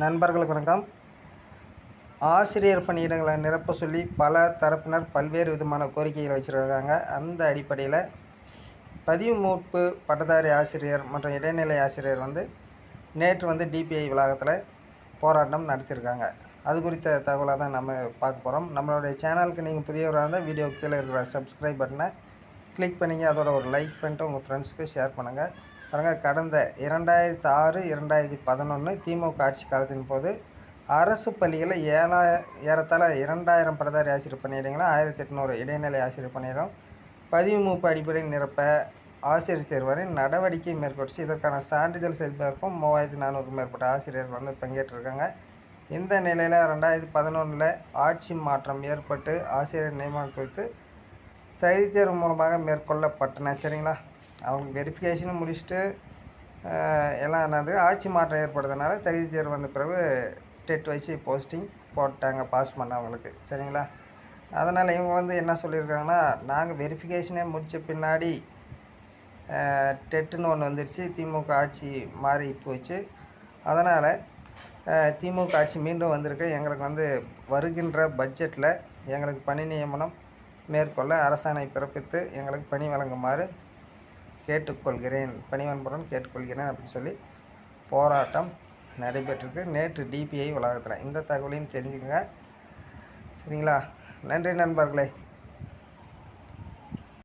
நண்பர்களுக்கு வணக்கம். ஆசிரியர் பணியிடங்களை நிரப்ப சொல்லி பல தரப்பினர் பல்வேறு விதமான கோரிக்கைகள் வச்சுருக்காங்க. அந்த அடிப்படையில் பதிவு மூப்பு பட்டதாரி ஆசிரியர் மற்றும் இடைநிலை ஆசிரியர் வந்து நேற்று வந்து டிபிஐ வளாகத்தில் போராட்டம் நடத்தியிருக்காங்க. அது குறித்த தகவலை தான் நம்ம பார்க்க போகிறோம் நம்மளுடைய சேனலுக்கு நீங்கள் புதியவராக இருந்தால் வீடியோ கீழே இருக்கிற சப்ஸ்கிரைப் பட்டனை கிளிக் பண்ணிங்க. அதோட ஒரு லைக் பண்ணிட்டு உங்கள் ஃப்ரெண்ட்ஸுக்கு ஷேர் பண்ணுங்கள் பாருங்கள் கடந்த இரண்டாயிரத்து ஆறு இரண்டாயிரத்தி பதினொன்று திமுக ஆட்சி காலத்தின் போது அரசு பள்ளிகளில் ஏழா ஏறத்தாழ இரண்டாயிரம் படதாரி ஆசிரியர் பணியிடங்களும் ஆயிரத்தி எட்நூறு இடைநிலை ஆசிரியர் பணியிடம் பதிவு மூப்பு அடிப்படையில் நிரப்ப ஆசிரியர் தேர்வரை நடவடிக்கை மேற்கொண்டு இதற்கான சான்றிதழ் சரிபார்ப்பும் மூவாயிரத்தி நானூறுக்கும் மேற்பட்ட ஆசிரியர்கள் வந்து பங்கேற்றிருக்காங்க. இந்த நிலையில் ரெண்டாயிரத்தி பதினொன்றில் ஆட்சி மாற்றம் ஏற்பட்டு ஆசிரியர் நியமனம் குறித்து தகுதி தேர்வு மூலமாக மேற்கொள்ளப்பட்டன. சரிங்களா? அவங்க வெரிஃபிகேஷனும் முடிச்சுட்டு எல்லாம் நடந்து ஆட்சி மாற்றம் ஏற்படுறதுனால தகுதி தேர்வு வந்த பிறகு டெட் வச்சு போஸ்டிங் போட்டாங்க பாஸ் பண்ணவங்களுக்கு. சரிங்களா? அதனால் இவங்க வந்து என்ன சொல்லியிருக்காங்கன்னா நாங்கள் வெரிஃபிகேஷனே முடித்த பின்னாடி டெட்டுன்னு ஒன்று வந்துடுச்சு திமுக ஆட்சி மாறி போச்சு. அதனால் திமுக ஆட்சி மீண்டும் வந்திருக்கு. எங்களுக்கு வந்து வருகின்ற பட்ஜெட்டில் எங்களுக்கு பணி நியமனம் மேற்கொள்ள அரசாணை பிறப்பித்து எங்களுக்கு பணி வழங்குமாறு கேட்டுக்கொள்கிறேன் பணிவன்புடன் கேட்டுக்கொள்கிறேன் அப்படின்னு சொல்லி போராட்டம் நடைபெற்றிருக்கு. நேற்று டிபிஐ வளாகத்தில். இந்த தகவலையும் தெரிஞ்சுக்கங்க. சரிங்களா? நன்றி நண்பர்களே.